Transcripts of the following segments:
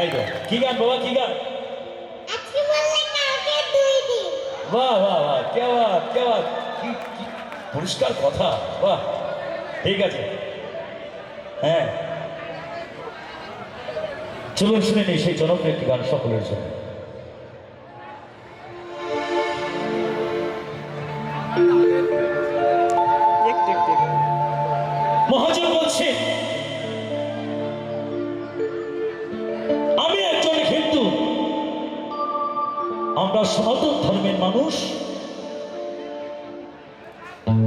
এই তো কি গান বাবা কি গান? আজকে বললে কালকে দুই দিন। বাহ বাহ বাহ কে বাত কে বাত? কি পরিষ্কার কথা বাহ। ঠিক আছে। হ্যাঁ। চলুন শুনে নিই সেই জনপ্রিয় একটি গান সকলের জন্য। মহাজন বলছেন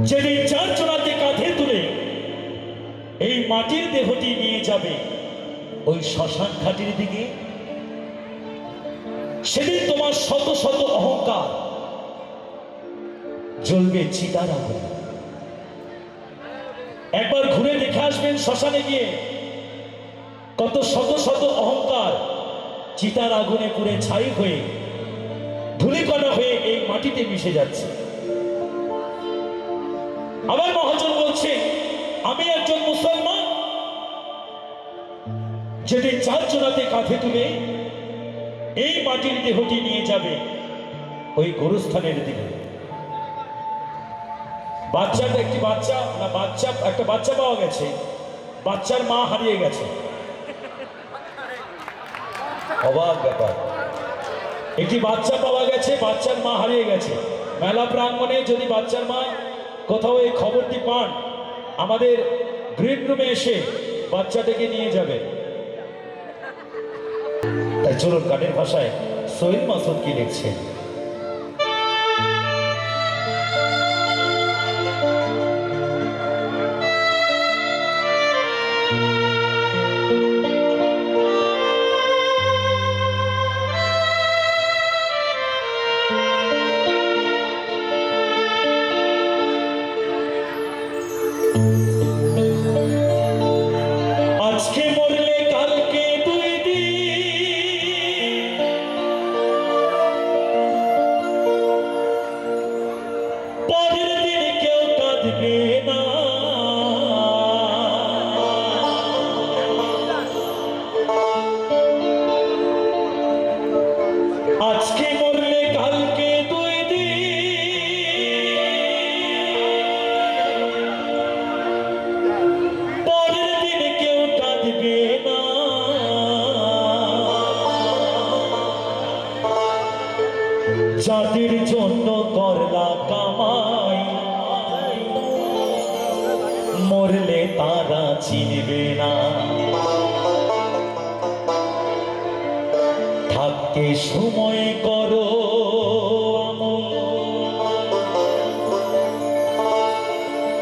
যেদিন চার জনাতে কাঁধে তুলে এই মাটির দেহটি নিয়ে যাবে। ওই শ্মশান ঘাটির দিকে। সেদিন তোমার শত শত অহংকার জ্বলবে চিতার আগুন। একবার ঘুরে দেখে আসবেন শ্মশানে গিয়ে কত শত শত অহংকার চিতার আগুনে পুড়ে ছাই হয়ে ধুলিকণা হয়ে এই মাটিতে মিশে যাচ্ছে। আবার মহাজন বলছে, আমি একজন মুসলমান। যেটি চার জোড়াতে কাঁধে তুলে এই মাটির দেহটি নিয়ে যাবে ওই গরুস্থানের দিকে। বাচ্চাটা একটি বাচ্চা, না, বাচ্চা, একটা বাচ্চা পাওয়া গেছে। বাচ্চার মা হারিয়ে গেছে। অবাক ব্যাপার। একটি বাচ্চা পাওয়া গেছে, বাচ্চার মা হারিয়ে গেছে। মেলা প্রাঙ্গণে যদি বাচ্চার মা কোথাও এই খবরটি পান, আমাদের গ্রিন রুমে এসে বাচ্চাটাকে নিয়ে যাবে। তাই চলুন কানের ভাষায় সৈল মাসুদ কি যাদের জন্য করলা কামাই। মরলে তারা চিনবে না। থাকতে সময় করো।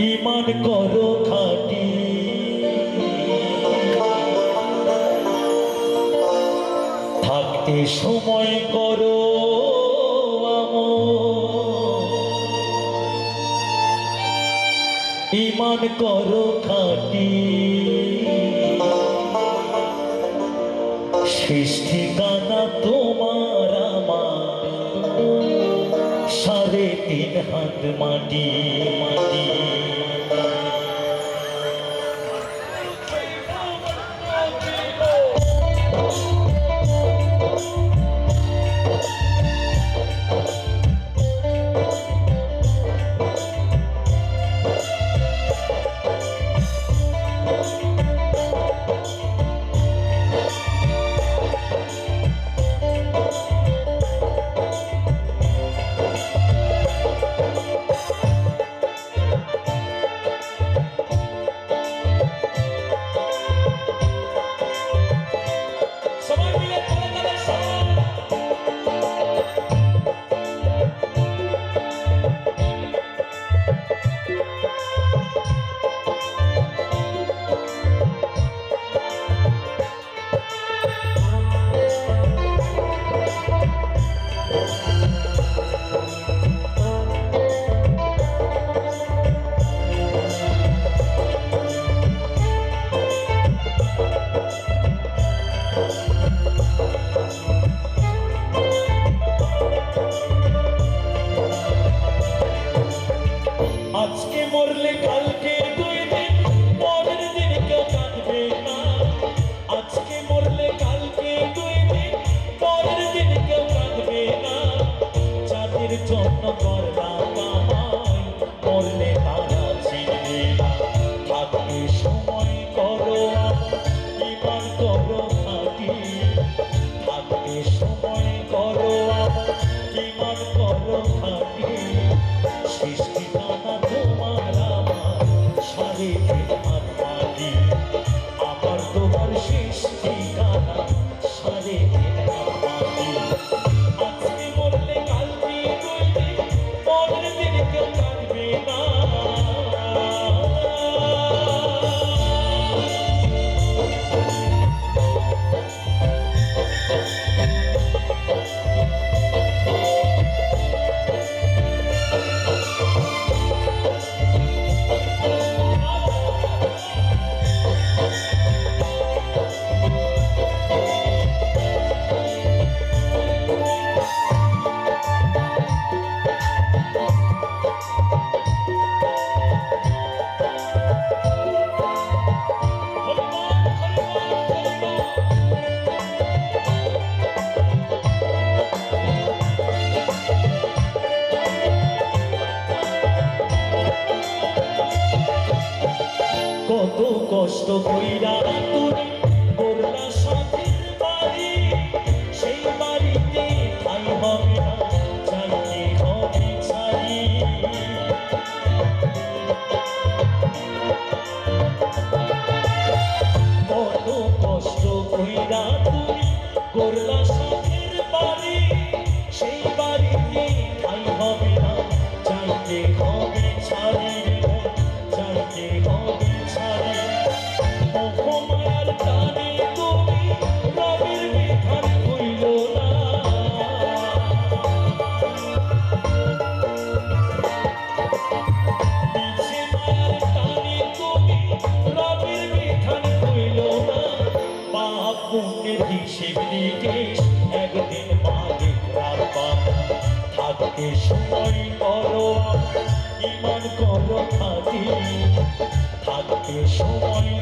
ইমান করো খাটি। থাকতে সময় করো ইমান করো খাটি। সৃষ্টি কানা তোমার আমার। সাড়ে তিন হাত মাটি মাটি। কষ্ট কইরা তুমি করোনা সাথের বাড়ি সেই বাড়িতে হাতকে সুন্দরী করো ইমান করো খাদি হাতকে সুন্দরী